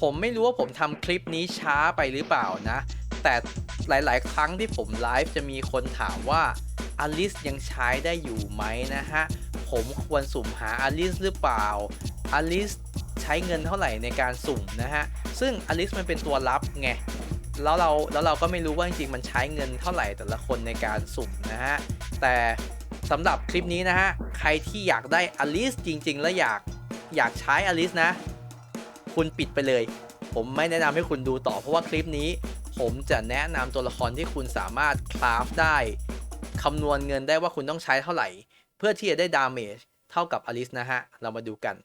ผมไม่รู้ว่าผมทำคลิปนี้ช้าไปหรือเปล่านะ แต่หลาย ๆ ครั้งที่ผมไลฟ์จะมีคนถามว่าอลิสยังใช้ได้อยู่ไหมนะฮะ ผมควรสุ่มหาอลิสหรือเปล่าอลิสใช้เงินเท่าไหร่ในการสุ่มนะฮะ ซึ่งอลิสมันเป็นตัวลับไงแล้วเราแล้วเราก็ไม่รู้ว่าจริงๆมันใช้เงินเท่าไหร่แต่ละคนในการสุ่มนะฮะ แต่สำหรับคลิปนี้นะฮะ ใครที่อยากได้อลิสจริง ๆ และอยากอยากใช้อลิสนะ คุณปิดไปเลย ผมไม่แนะนำให้คุณดูต่อเพราะว่าคลิปนี้ ผมจะแนะนำตัวละครที่คุณสามารถคราฟได้คำนวณเงินได้ว่าคุณต้องใช้เท่าไหร่ เพื่อที่จะได้ดาเมจเท่ากับอลิสนะฮะ เรามาดูกัน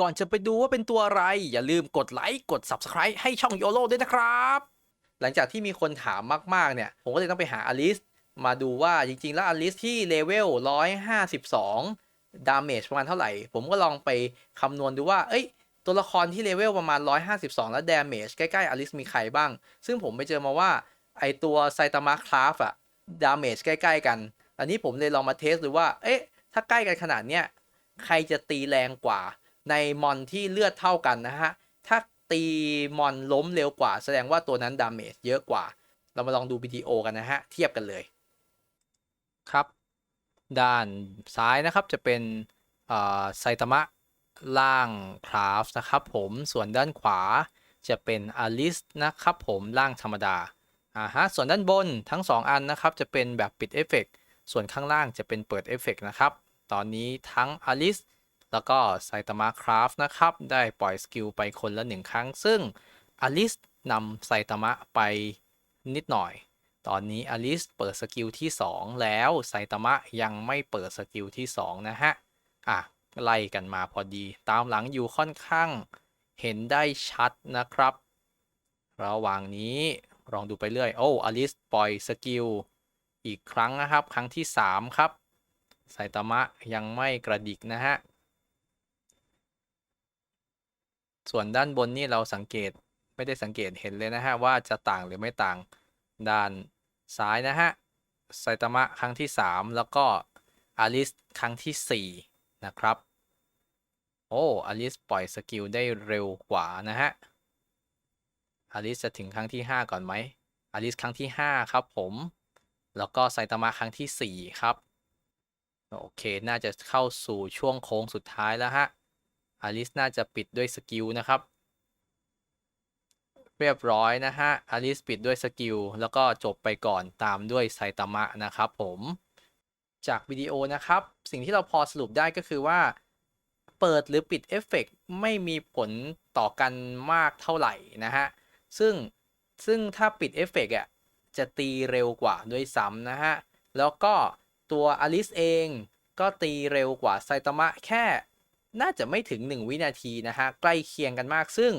ก่อนจะไปดูว่าเป็นตัวอะไร อย่าลืมกดไลค์กด Subscribe ให้ช่องโยโ o ด้วยนะครับ หลังจากที่มีคนถามมากๆเนี่ย ผมก็เลยต้องไปหาอลิสมาดูว่าจริงๆ แล้วอลิสที่เลเวล 152 ดาเมจประมาณเท่าไหร่ ผมก็ลองไปคำนวณดูว่า เอ้ย ตัวละครที่เลเวลประมาณ 152 แล้วดาเมจใกล้ๆอลิสมีใครบ้าง ซึ่งผมไปเจอมาว่า ไอตัวไซตามะคราฟอะดาเมจใกล้ๆกัน อันนี้ผมเลยลองมาเทสดูว่า เอ๊ะ ถ้าใกล้กันขนาดเนี้ย ใครจะตีแรงกว่าในมอนที่เลือดเท่ากันนะฮะ ถ้าตีมอนล้มเร็วกว่า แสดงว่าตัวนั้นดาเมจเยอะกว่า เรามาลองดูวิดีโอกันนะฮะ เทียบกันเลย ครับ ด้านซ้ายนะครับจะเป็นไซตามะ ล่างคราฟนะครับผมส่วนด้านขวาจะเป็นอลิสนะครับผมล่างธรรมดาอ่าฮะส่วนด้านบนทั้ง 2 อันนะครับจะเป็นแบบปิดเอฟเฟกส่วนข้างล่างจะเป็นเปิดเอฟเฟกนะครับ ตอนนี้ทั้งอลิสแล้วก็ไซตามะคราฟนะครับ ได้ปล่อยสกิลไปคนละหนึ่งครั้ง ซึ่งอลิสนำไซตามะไปนิดหน่อย ตอนนี้อลิสเปิดสกิลที่ 2 แล้วไซตามะยังไม่เปิดสกิลที่ 2 นะฮะ อะ ไล่กันมาพอดี ตามหลังอยู่ค่อนข้างเห็นได้ชัดนะครับ ระหว่างนี้ลองดูไปเรื่อย โอ้อลิสปล่อยสกิลอีกครั้งนะครับ ครั้งที่ 3 ครับไซตามะยังไม่กระดิกนะฮะ ส่วนด้านบนนี่เราสังเกตไม่ได้สังเกตเห็นเลยนะฮะ ว่าจะต่างหรือไม่ต่างด้านซ้ายนะฮะไซตามะครั้งที่ 3 แล้วก็อลิสครั้งที่ 4 นะครับ โอ้อลิสปล่อยสกิลได้เร็วกว่านะฮะอลิสจะถึงครั้งที่ 5 ก่อนไหมอลิสครั้งที่ 5 ครับผม แล้วก็ไซตามะครั้งที่ 4 ครับ โอเค น่าจะเข้าสู่ช่วงโค้งสุดท้ายแล้วฮะอลิสน่าจะปิดด้วยสกิลนะครับ เรียบร้อยนะฮะอลิสปิดด้วยสกิลแล้วก็จบไปก่อนตามด้วยไซตามะนะครับผม จากวิดีโอนะครับ สิ่งที่เราพอสรุปได้ก็คือว่า เปิดหรือปิดเอฟเฟกไม่มีผลต่อกันมากเท่าไหร่นะฮะ ซึ่งซึ่งถ้าปิดเอฟเฟกอะจะตีเร็วกว่าด้วยซ้ำนะฮะ แล้วก็ตัวอลิสเองก็ตีเร็วกว่าไซตามะแค่น่าจะไม่ถึง 1 วินาทีนะฮะ ใกล้เคียงกันมากซึ่ง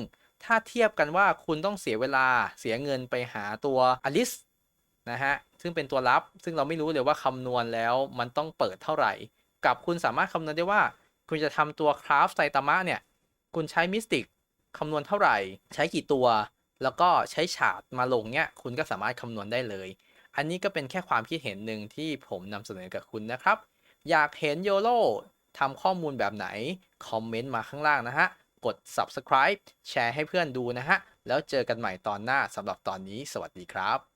ถ้าเทียบกันว่าคุณต้องเสียเวลาเสียเงินไปหาตัวอลิส นะฮะ ซึ่งเป็นตัวลับ ซึ่งเราไม่รู้เลยว่าคำนวณแล้วมันต้องเปิดเท่าไหร่ กับคุณสามารถคำนวณได้ว่า คุณจะทำตัวคราฟไซตามะเนี่ย คุณใช้มิสติกคำนวณเท่าไหร่ ใช้กี่ตัว แล้วก็ใช้ฉาดมาลงเนี่ย คุณก็สามารถคำนวณได้เลย อันนี้ก็เป็นแค่ความคิดเห็นหนึ่งที่ผมนำเสนอกับคุณนะครับ อยากเห็นโยโ o ทำข้อมูลแบบไหน คอมเมนต์มาข้างล่างนะฮะ กด subscribe แชร์ให้เพื่อนดูนะฮะ แล้วเจอกันใหม่ตอนหน้าสำหรับตอนนี้ สวัสดีครับ